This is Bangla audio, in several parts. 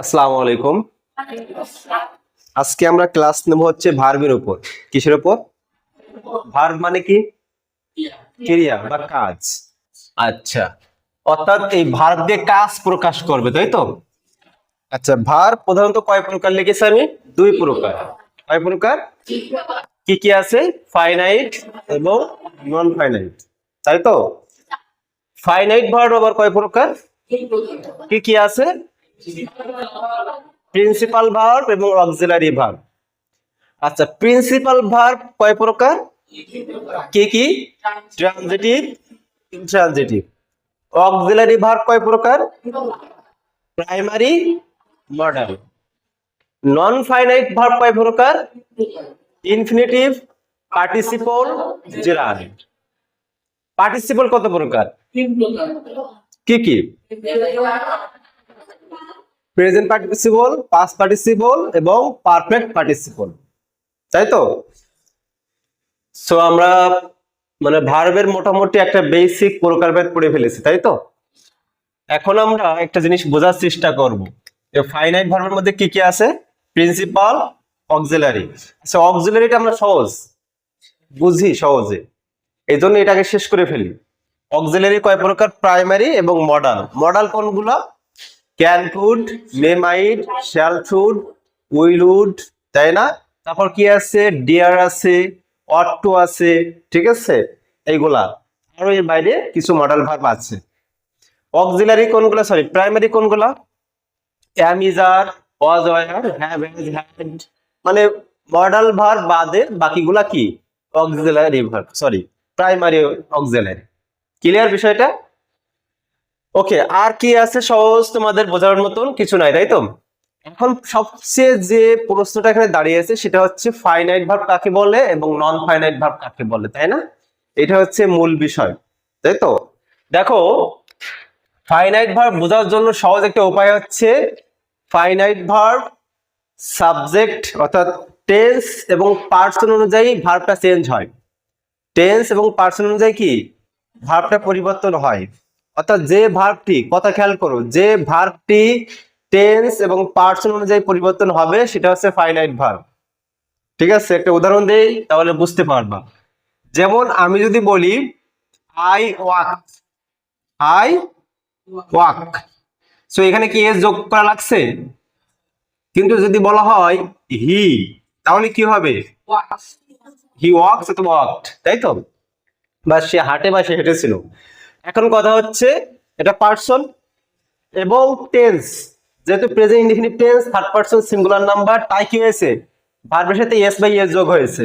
আসসালামু আলাইকুম। আজকে আমরা ক্লাস নেব হচ্ছে ভার্বের উপর। কিসের উপর? ভার্ব মানে কি? ক্রিয়া বা কাজ। আচ্ছা। অর্থাৎ এই ভার্ব দিয়ে কাজ প্রকাশ করবে, তাই তো? আচ্ছা ভার প্রধানত কয় প্রকার লিখেছি আমি? দুই প্রকার। কয় প্রকার? কি কি আছে? ফাইনাইট এবং নন ফাইনাইট তাই তো? ফাইনাইট ভার্ব আবার কয় প্রকার? কি কি আছে? প্রিন্সিপাল ভার্ব এবং অক্সিলারি ভার্ব আচ্ছা প্রিন্সিপাল ভার্ব কয় প্রকার? কি কি? ট্রানজিটিভ ইনট্রানজিটিভ অক্সিলারি ভার্ব কয় প্রকার? Primary modal non finite verb কয় প্রকার? ইনফিনিটিভ পার্টিসিপল জেরান্ড পার্টিসিপল কত প্রকার। কি কি? প্রেজেন্ট পার্টিসিপল পাস্ট পার্টিসিপল এবং পারফেক্ট পার্টিসিপল তাই তো? সো আমরা মানে ভার্বের মোটামুটি একটা বেসিক প্রকারভেদ পড়ে ফেলেছি, তাই তো? এখন আমরা একটা জিনিস বোঝার চেষ্টা করব। ফাইনাইট ভার্বের মধ্যে কি কি আছে? প্রিন্সিপাল অক্সিলারি আচ্ছা অক্সিলারিটা আমরা সহজ, বুঝি সহজে। এই জন্য এটাকে শেষ করে ফেলি। অক্সিলারি কয় প্রকার? প্রাইমারি এবং মডাল মডাল কোনগুলো? Can could may might shall should will would, তাই না? তারপর কি আছে? ডিয়ার আছে, অট্টো আছে, ঠিক আছে? এইগুলা। আরও এর বাইরে কিছু মডেল ভার্ব আছে। অক্সিলারি কোনগুলা? সরি প্রাইমারি কোনগুলা? Am is are was were have has had মানে মডেল ভার্ব বাদে বাকিগুলা কি? Auxiliary verb sorry primary auxiliary clear বিষয়টা? ওকে আর কি আছে সহজ তোমাদের বোঝার মতন? কিছু নাই, তাই তো? এখন সবচেয়ে যে প্রশ্নটা এখানে দাঁড়িয়ে আছে, সেটা হচ্ছে ফাইনাইট ভার্ব কাকে বলে এবং নন ফাইনাইট ভার্ব কাকে বলে, তাই না? এটা হচ্ছে মূল বিষয়, তাই তো? দেখো ফাইনাইট ভার্ব বোঝার জন্য সহজ একটা উপায় হচ্ছে ফাইনাইট ভার্ব সাবজেক্ট অর্থাৎ টেন্স এবং পার্সন অনুযায়ী ভার্বটা চেঞ্জ হয়। টেন্স এবং পার্সন অনুযায়ী কি? ভার্বটা পরিবর্তন হয়। অর্থাৎ যে ভার্বটি কথা খেয়াল করো, যে ভার্বটি টেন্স এবং পার্সন অনুযায়ী পরিবর্তন হবে, সেটা হচ্ছে ফাইনাইট ভার্ব ঠিক আছে? একটা উদাহরণ দেই, তাহলে বুঝতে পারবা। যেমন আমি যদি বলি I walk I walk so এখানে কি এস যোগ করা লাগছে? কিন্তু যদি বলা হয় হি তাহলে কি হবে? হি ওয়াকস অথবা ওয়াকড তাই তো? বা সে হাঁটে বা সে হেঁটেছিল। এখন কথা হচ্ছে এটা পার্সন এবং টেন্স যেহেতু present indefinite tense third person singular number তাই কি হয়েছে? ভার্বের সাথে এস বাই এস যোগ হয়েছে।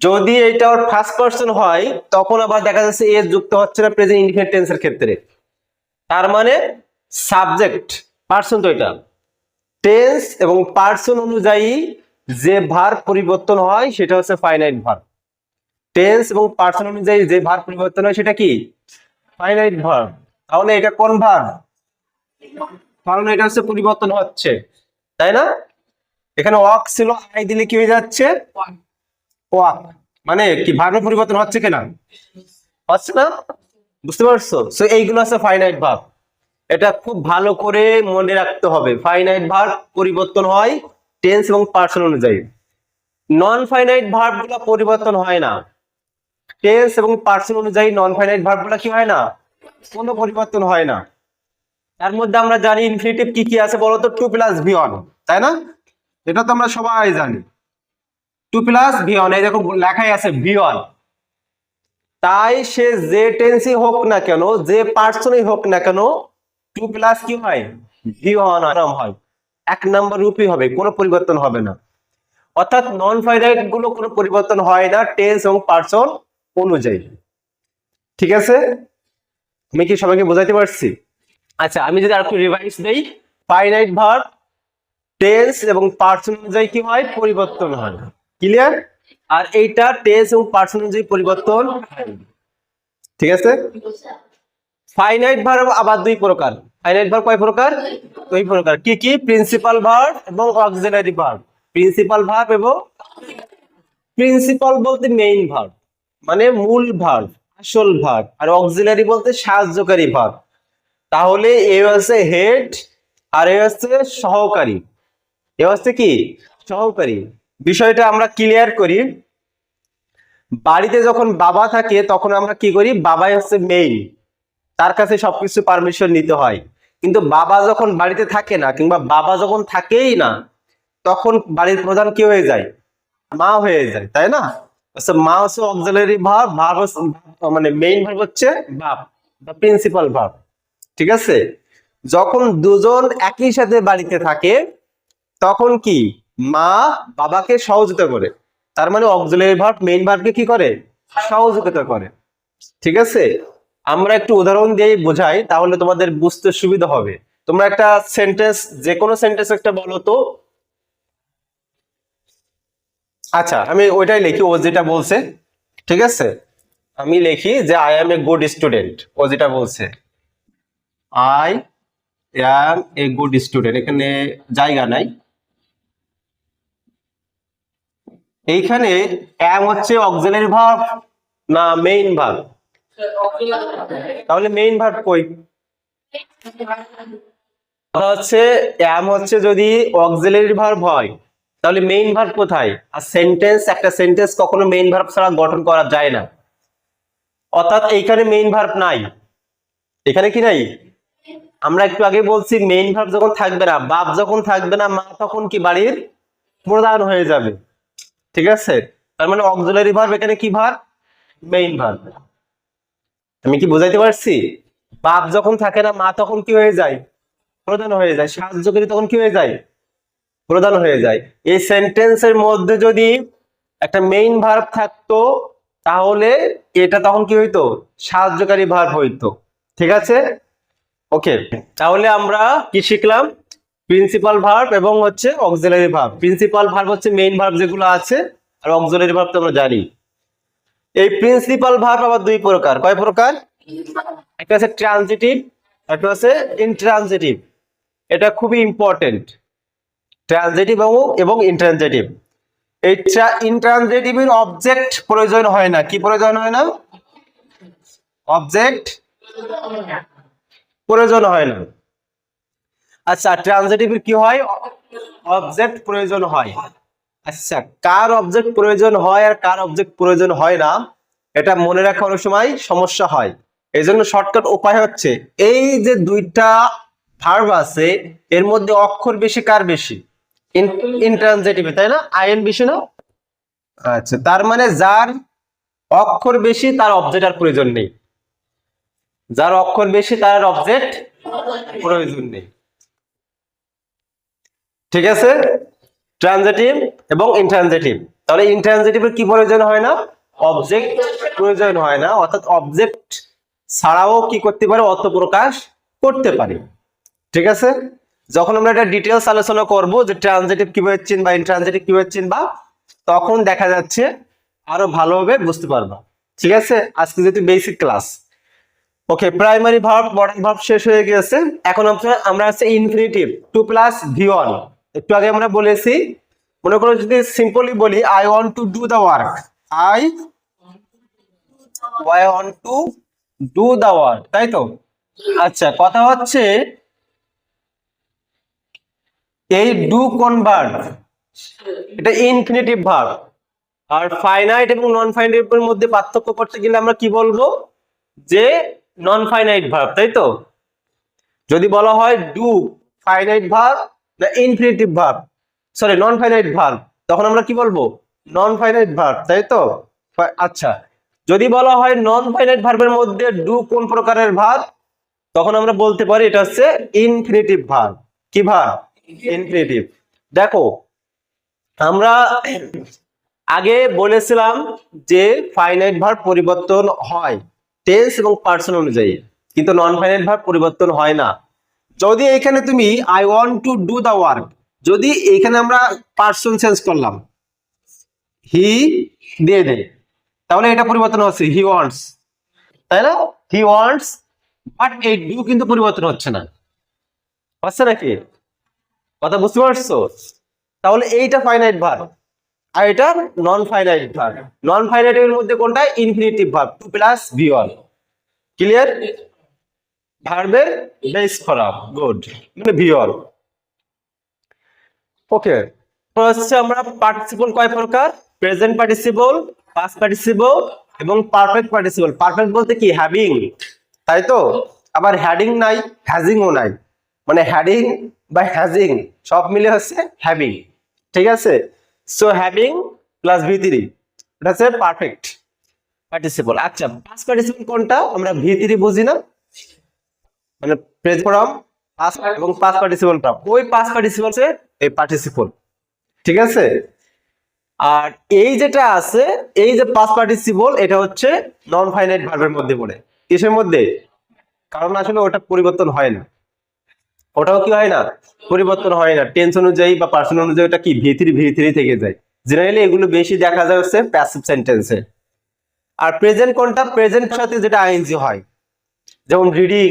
যদি এটা ওর ফার্স্ট পার্সন হয়, তখন আবার দেখা যাচ্ছে এস যুক্ত হচ্ছে না প্রেজেন্ট ইনডিফিনিট টেন্সের ক্ষেত্রে। তার মানে সাবজেক্ট পার্সন তো এটা। টেন্স এবং পার্সন অনুযায়ী যে ভার পরিবর্তন হয়, সেটা হচ্ছে ফাইনাইট ভার টেন্স এবং পার্সন অনুযায়ী যে ভার পরিবর্তন হয় সেটা কি? Finite verb. তাহলে এটা কোন ভার? কারণ এটা হচ্ছে পরিবর্তন হচ্ছে। তাই না? এখানে ওয়াক ছিল আই দিলে কি হয়ে যাচ্ছে? ওয়াক মানে কি ভার্বের পরিবর্তন হচ্ছে কিনা? হচ্ছে না? বুঝতে পারছ? সো এইগুলো হচ্ছে ফাইনাইট ভাব এটা খুব ভালো করে মনে রাখতে হবে। ফাইনাইট ভার্ব পরিবর্তন হয় টেন্স এবং পার্সন অনুযায়ী। নন ফাইনাইট ভার্বগুলো পরিবর্তন হয় না। টেন্স এবং পার্সন অনুযায়ী নন ফাইনাইট ভার্বগুলো কি হয় না? কোনো পরিবর্তন হয় না। তার মধ্যে আমরা জানি ইনফিনিটিভ কি কি আছে বলতো? টু প্লাস ভি ওয়ান তাই না? এটা তো আমরা সবাই জানি। টু প্লাস ভি ওয়ান এই দেখো লেখাই আছে ভি ওয়ান তাই সে যে টেন্সই হোক না কেন, যে পার্সনই হোক না কেন টু প্লাস কি হয়? ভি ওয়ান হয়। এক নাম্বার রূপই হবে, কোনো পরিবর্তন হবে না। অর্থাৎ নন ফাইনাইটগুলো কোনো পরিবর্তন হয় না টেন্স এবং পার্সন অনুযায়ী। ঠিক আছে? আমি কি সবাইকে বোঝাইতে পারছি? আচ্ছা আমি যদি আর একটু রিভাইজ দেই। ফাইনাইট ভার্ব টেন্স এবং পার্সন অনুযায়ী কি হয়? পরিবর্তন হয়। ক্লিয়ার আর এইটা টেন্স এবং পার্সন অনুযায়ী পরিবর্তন ঠিক আছে? ফাইনাইট ভার্ব আবার দুই প্রকার। ফাইনাইট ভার্ব কয় প্রকার? দুই প্রকার। কি কি? প্রিন্সিপাল ভার্ব এবং অক্সিলারি ভার্ব প্রিন্সিপাল ভার্ব এবং প্রিন্সিপাল বলতে মেইন ভার্ব মানে মূল ভার্ব আসল ভার্ব আর অক্সিলারি বলতে সাহায্যকারী ভার্ব তাহলে এ হচ্ছে হেড আর এ হচ্ছে সহকারী। এ হচ্ছে কি? সহকারী। বিষয়টা আমরা ক্লিয়ার করি। বাড়িতে যখন বাবা থাকে, তখন আমরা কি করি? বাবাই হচ্ছে মেইন তার কাছে সবকিছু পারমিশন নিতে হয়। কিন্তু বাবা যখন বাড়িতে থাকে না, কিংবা বাবা যখন থাকেই না, তখন বাড়ির প্রধান কি হয়ে যায়? মা হয়ে যায়, তাই না? আচ্ছা মা হচ্ছে অক্সিলারি ভাব ভাব হচ্ছে মানে মেইন ভাব হচ্ছে বাপ, বা প্রিন্সিপাল ভাব, ঠিক আছে? যখন দুজন একই সাথে বাড়িতে থাকে, তখন কি? মা বাবাকে সহযোগিতা করে। তার মানে অক্সিলারি ভার্ব মেইন ভার্বকে কি করে? সহযোগিতা করে, ঠিক আছে? আমরা একটু উদাহরণ দিয়ে বোঝাই, তাহলে তোমাদের বুঝতে সুবিধা হবে। তোমরা একটা সেন্টেন্স যে কোনো সেন্টেন্স একটা বলো তো আচ্ছা আমি ওইটাই লিখি ও যেটা বলছে ঠিক আছে? আমি লিখি যে I am a good student ও যেটা বলছে। I am a good student এখানে জায়গা নাই। এইখানে অ্যাম হচ্ছে অক্সিলারি ভার্ব না মেইন ভার্ব তাহলে মেইন ভার্ব কই? কথা হচ্ছে অ্যাম হচ্ছে যদি অক্সিলারি ভার্ব হয় তাহলে মেইন ভার্ব কোথায়? আর সেন্টেন্স একটা সেন্টেন্স কখনো মেইন ভার্ব ছাড়া গঠন করা যায় না। অর্থাৎ এইখানে মেইন ভার্ব নাই। এখানে কি নাই? আমরা একটু আগে বলছি মেইন ভার্ব যখন থাকবে না, বাপ যখন থাকবে না, মা তখন কি বাড়ির প্রধান হয়ে যাবে। ঠিক আছে? তার মানে অক্সিলারি ভার্ব এখানে কি ভার্ব মেইন ভার্ব আমি কি বুঝাইতে পারছি? বাপ যখন থাকে না, মা তখন কি হয়ে যায়? প্রধান হয়ে যায়। সাহায্যকারী তখন কি হয়ে যায়? প্রধান হয়ে যায়। এই সেন্টেন্সের মধ্যে যদি একটা মেইন ভার্ব থাকতো, তাহলে এটা তখন কি হইতো? সাহায্যকারী ভার্ব হইতো। ঠিক আছে? ওকে তাহলে আমরা কি শিখলাম? প্রিন্সিপাল ভার্ব এবং হচ্ছে অক্সিলারি ভার্ব প্রিন্সিপাল ভার্ব হচ্ছে মেইন ভার্ব যেগুলো আছে, আর অক্সিলারি ভার্ব তো আমরা জানি। এই প্রিন্সিপাল ভার্ব আবার দুই প্রকার। কয় প্রকার? একটা আছে ট্রানজিটিভ একটা আছে ইনট্রানজিটিভ এটা খুবই ইম্পর্টেন্ট ট্রানজিটিভ এবং ইন্ট্রানজিটিভ এই ইন্ট্রানজিটিভের অবজেক্ট প্রয়োজন হয় না। কি প্রয়োজন হয় না? অবজেক্ট প্রয়োজন হয় না। আচ্ছা ট্রানজিটিভের কি হয়? অবজেক্ট প্রয়োজন হয়। আচ্ছা কার অবজেক্ট প্রয়োজন হয় আর কার অবজেক্ট প্রয়োজন হয় না? এটা মনে রাখা অনেক সময় সমস্যা হয়। এই জন্য শর্টকাট উপায় হচ্ছে, এই যে দুইটা ভার্ব আছে, এর মধ্যে অক্ষর বেশি, কার বেশি? ইন্ট্রানজিটিভে তাই না? আইএন বেশি না? আচ্ছা তার মানে যার অক্ষর বেশি, তার অবজেক্ট আর প্রয়োজন নেই। যার অক্ষর বেশি, তার অবজেক্ট প্রয়োজন নেই। ঠিক আছে? ট্রানজিটিভ এবং ইন্ট্রানজিটিভ তাহলে ইন্ট্রানজিটিভের কি প্রয়োজন হয় না? অবজেক্ট প্রয়োজন হয় না। অর্থাৎ অবজেক্ট ছাড়াও কি করতে পারে? অর্থ প্রকাশ করতে পারে। ঠিক আছে? যখন আমরা এটা ডিটেলস আলোচনা করব যে ট্রানজিটিভ কীভাবে চিনবা ইন্ট্রানজিটিভ কীভাবে চিনবা তখন দেখা যাচ্ছে আরও ভালোভাবে বুঝতে পারবা। ঠিক আছে? আজকে যেহেতু basic class okay primary verb modern verb শেষ হয়ে গেছে এখন আমরা আছে infinitive to plus V one একটু আগে আমরা বলেছি, মনে করো যদি সিম্পলি বলি I want to do the work I I want to do the work তাই তো? আচ্ছা কথা হচ্ছে এই ডু কোন ভার্ব এটা ইনফিনিটিভ ভার্ব আর ফাইনাইট এবং নন ফাইনাইটের মধ্যে পার্থক্য করতে গেলে আমরা কি বলব? যে নন ফাইনাইট ভার্ব তাই তো? যদি বলা হয় ডু ফাইনাইট ভার্ব না infinitive verb sorry non finite verb তখন আমরা কি বলব? নন ফাইনাইট ভার্ব তাই তো? আচ্ছা যদি বলা হয় নন ফাইনাইট ভার্বের মধ্যে ডু কোন প্রকারের ভার্ব তখন আমরা বলতে পারি এটা হচ্ছে ইনফিনিটিভ ভার্ব কি ভার্ব ইনফিনিটিভ দেখো, আমরা আগে বলেছিলাম যে ফাইনাইট ভার্ব পরিবর্তন হয় টেন্স এবং পার্সন অনুযায়ী, কিন্তু নন ফাইনাইট ভার্ব পরিবর্তন হয় না। যদি এখানে তুমি I want to do the work যদি এখানে আমরা পার্সন চেঞ্জ করলাম হি দিয়ে দেয় তাহলে এটা পরিবর্তন হচ্ছে হি ওয়ান্টস তাই না? হি ওয়ান্টস বাট এই ডু কিন্তু পরিবর্তন হচ্ছে না। হচ্ছে নাকি? কথা বুঝতে পারছ? তাহলে এইটা ফাইনাইট ভার্ব আর এটা non finite verb non finite এর মধ্যে কোনটা? Infinitive verb to plus V one clear ভার্বের বেস ফর্ম গুড মানে ভিওর ওকে হচ্ছে আমরা পার্টিসিপল কয় প্রকার? প্রেজেন্ট পার্টিসিপল পাস্ট পার্টিসিপল এবং পারফেক্ট পার্টিসিপল পারফেক্ট বলতে কি? হ্যাভিং তাই তো? আবার হ্যাডিং নাই হ্যাজিংও নাই। মানে হ্যাডিং বা হ্যাজিং সব মিলে হচ্ছে হ্যাভিং ঠিক আছে? So having plus V three এটা হচ্ছে পারফেক্ট পার্টিসিপল আচ্ছা পাস্ট পার্টিসিপল কোনটা? আমরা ভি থ্রি বুঝি না। মানে প্রেজেন্ট ফর্ম পাস্ট এবং পাস্ট পার্টিসিপল ফর্ম ওই পাস্ট পার্টিসিপল এই পার্টিসিপল ঠিক আছে? আর এই যেটা আছে, এই যে পাস্ট পার্টিসিপল এটা হচ্ছে নন ফাইনাইট ভার্বের মধ্যে পড়ে। কিসের মধ্যে? কারণ আসলে ওটা পরিবর্তন হয় না। ওটাও কি হয় না? পরিবর্তন হয় না। টেন্স অনুযায়ী বা পার্সন অনুযায়ী ওটা কি? ভি থ্রি ভি থ্রি থেকে যায়। জেনারেলি এগুলো বেশি দেখা যায় হচ্ছে প্যাসিভ সেন্টেন্সে আর প্রেজেন্ট কোনটা? প্রেজেন্ট সাথে যেটা আইএনজি হয়। যেমন রিডিং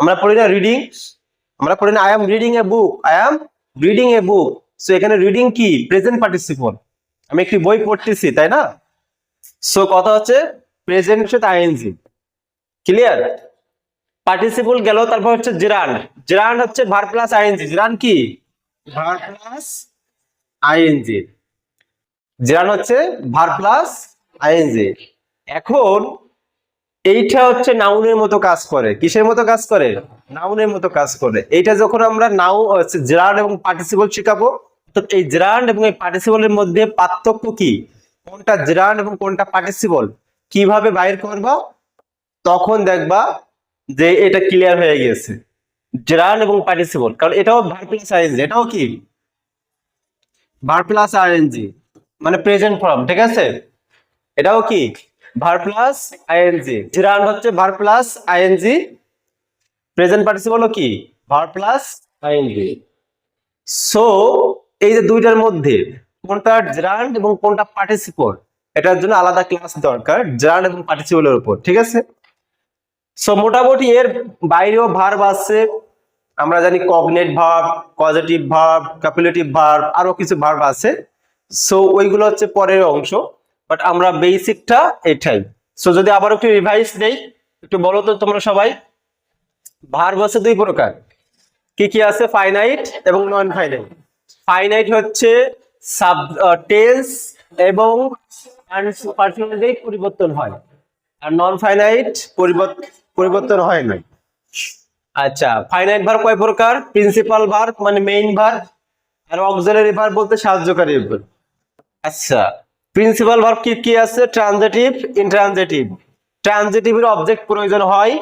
আমরা পড়ি না রিডিং আমরা পড়ি না I am reading a book I am reading a book so এখানে রিডিং কি? প্রেজেন্ট পার্টিসিপল আমি একটি বই পড়তেছি, তাই না? সো কথা হচ্ছে প্রেজেন্ট সাথে আইএনজি ক্লিয়ার পার্টিসিপল গেল তারপর হচ্ছে জেরান্ড জেরান্ড হচ্ছে ভার প্লাস আইএনজি জেরান্ড কি? ভার প্লাস আইএনজি জেরান্ড হচ্ছে ভার প্লাস আইএনজি এখন এইটা হচ্ছে নাউনের মতো কাজ করে। কিসের মতো কাজ করে? নাউনের মতো কাজ করে। এইটা যখন আমরা নাউ জেরান্ড এবং পার্টিসিপল শিখাবো তো এই জেরান্ড এবং এই পার্টিসিপলের মধ্যে পার্থক্য কি? কোনটা জেরান্ড এবং কোনটা পার্টিসিপল কীভাবে বাইর করবা? তখন দেখবা যে এটা ক্লিয়ার হয়ে গেছে। জেরান্ড এবং পার্টিসিপল কারণ এটাও ভার প্লাস আইএনজি এটাও কি? ভার প্লাস আইএনজি মানে প্রেজেন্ট ফর্ম ঠিক আছে? এটাও কি? ভার প্লাস আইএনজি জেরান্ড হচ্ছে ভার প্লাস আইএনজি প্রেজেন্ট পার্টিসিপল কি? ভার প্লাস আইএনজি সো এই যে দুইটার মধ্যে, কোনটা জেরান্ড এবং কোনটা পার্টিসিপল এটার জন্য আলাদা ক্লাস দরকার জেরান্ড এবং পার্টিসিপলের উপর, ঠিক আছে? সো মোটামুটি এর বাইরেও ভার্ব আছে আমরা জানি cognate verb positive verb copulative verb আরও কিছু ভার্ব আছে। সো ওইগুলো হচ্ছে পরের অংশ বাট আমরা বেসিকটা এটাই। সো যদি আবার একটু রিভাইজ দেই একটু বলো তো তোমরা সবাই। ভার্ব আছে দুই প্রকার। কি কি আছে? ফাইনাইট এবং নন ফাইনাইট ফাইনাইট হচ্ছে সাব টেন্স এবং পার্সন অনুযায়ী পরিবর্তন হয়। আর নন ফাইনাইট পরিবর্তন হয় না আচ্ছা ফাইনাইট ভার কয় প্রকার? প্রিন্সিপাল ভার মানে মেইন ভার আর অক্সিলারি ভার বলতে সাহায্যকারী ভার আচ্ছা প্রিন্সিপাল ভার্ব কি কি আছে? ট্রানজিটিভ ইনট্রানজিটিভ ট্রানজিটিভের অবজেক্ট প্রয়োজন হয়,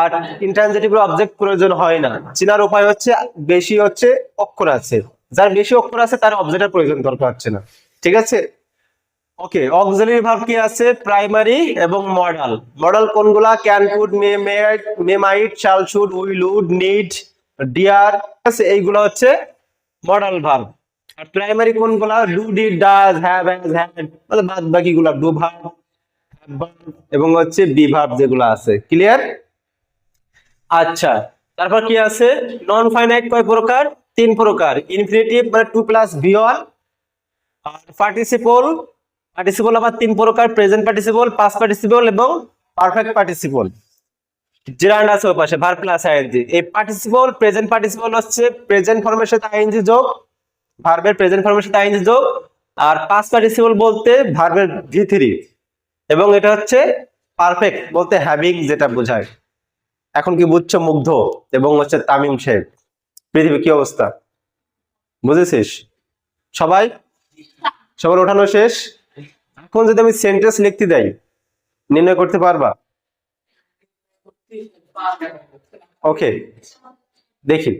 আর ইনট্রানজিটিভের অবজেক্ট প্রয়োজন হয় না। চিনার উপায় হচ্ছে, বেশি হচ্ছে অক্ষর আছে। যার বেশি অক্ষর আছে, তার অবজেক্টের প্রয়োজন দরকার হচ্ছে না। ঠিক আছে? ওকে অক্সিলারি ভার্ব কি আছে প্রাইমারি এবং মডাল মডাল কোনগুলা? Can could may may might shall should will would need dare আছে? এইগুলো হচ্ছে মডাল ভার্ব আর প্রাইমারি কোনগুলা? Do did does have has had মানে বাদ বাকিগুলা ডু ভার্ব এবং হচ্ছে বি ভার্ব যেগুলো আছে। ক্লিয়ার আচ্ছা তারপর কি আছে? নন ফাইনাইট কয় প্রকার? তিন প্রকার। ইনফিনিটিভ মানে টু প্লাস ভি ওয়ান আর পার্টিসিপল পার্টিসিপল আবার তিন প্রকার প্রেজেন্ট পার্টিসিপল পাস পার্টিসিপল এবং পারফেক্ট পার্টিসিপল জেরান্ড আছে ওই পাশে ভার প্লাস আইএনজি এই পার্টিসিপল প্রেজেন্ট পার্টিসিপল হচ্ছে প্রেজেন্ট ফর্মের সাথে আইএনজি যোগ ভার্বের প্রেজেন্ট ফর্মের সাথে আইএনজি যোগ, আর পাস পার্টিসিপল বলতে ভার্বের ভি থ্রি এবং এটা হচ্ছে পারফেক্ট বলতে হ্যাভিং যেটা বোঝায়। এখন কি বুঝছ মুগ্ধ? এবং হচ্ছে তামিম শেখ পৃথিবী কি অবস্থা? বুঝেছিস? সবাই? সবার ওঠানো শেষ? এখন যদি আমি সেন্টেন্স লিখতে দেই নির্ণয় করতে পারবা? ওকে দেখি।